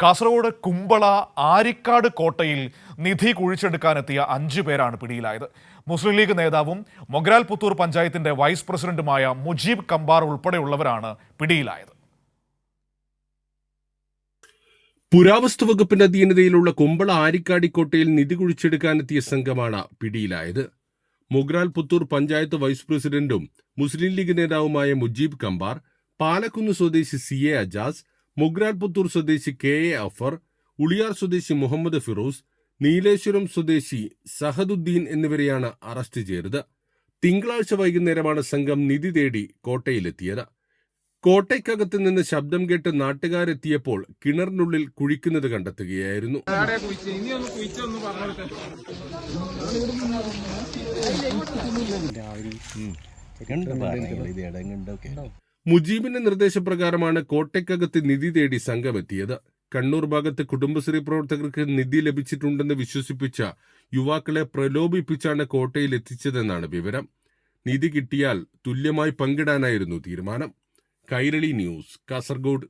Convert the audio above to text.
കാസർഗോഡ് കുമ്പള ആരിക്കാട് കോട്ടയിൽ നിധി കുഴിച്ചെടുക്കാനെത്തിയ അഞ്ചു പേരാണ് പിടിയിലായത്. മുസ്ലിം ലീഗ് നേതാവും മൊഗ്രാൽ പുത്തൂർ പഞ്ചായത്തിന്റെ വൈസ് പ്രസിഡന്റുമായ മുജീബ് കമ്പാർ ഉൾപ്പെടെയുള്ളവരാണ് പിടിയിലായത്. പുരാവസ്തു വകുപ്പിന്റെ അധീനതയിലുള്ള കുമ്പള ആരിക്കാടിക്കോട്ടയിൽ നിധി കുഴിച്ചെടുക്കാനെത്തിയ സംഘമാണ് പിടിയിലായത്. മുഗ്രാൽ പുത്തൂർ പഞ്ചായത്ത് വൈസ് പ്രസിഡന്റും മുസ്ലിം ലീഗ് നേതാവുമായ മുജീബ് കമ്പാർ പാലക്കുന്ന് സ്വദേശി സി എ അജാസ് മുഗ്രാൽ പുത്തൂർ സ്വദേശി കെ എ അഫർ ഉളിയാർ സ്വദേശി മുഹമ്മദ് ഫിറോസ് നീലേശ്വരം സ്വദേശി സഹദുദ്ദീൻ എന്നിവരെയാണ് അറസ്റ്റ് ചെയ്തത്. തിങ്കളാഴ്ച വൈകുന്നേരമാണ് സംഘം നിധി തേടി കോട്ടയിലെത്തിയത്. കോട്ടയ്ക്കകത്ത് നിന്ന് ശബ്ദം കേട്ട് നാട്ടുകാരെത്തിയപ്പോൾ കിണറിനുള്ളിൽ കുഴിക്കുന്നത് കണ്ടെത്തുകയായിരുന്നു. രണ്ട് ഭാഗങ്ങൾ ഇത് ഇടങ്ങുണ്ടൊക്കെ മുജീബിന്റെ നിർദ്ദേശപ്രകാരമാണ് കോട്ടയ്ക്കകത്ത് നിധി തേടി സംഘമെത്തിയത്. കണ്ണൂർ ഭാഗത്ത് കുടുംബശ്രീ പ്രവർത്തകർക്ക് നിധി ലഭിച്ചിട്ടുണ്ടെന്ന് വിശ്വസിപ്പിച്ച യുവാക്കളെ പ്രലോഭിപ്പിച്ചാണ് കോട്ടയിൽ എത്തിച്ചതെന്നാണ് വിവരം. നിധി കിട്ടിയാൽ തുല്യമായി പങ്കിടാനായിരുന്നു തീരുമാനം. കൈരളി ന്യൂസ് കാസർഗോഡ്.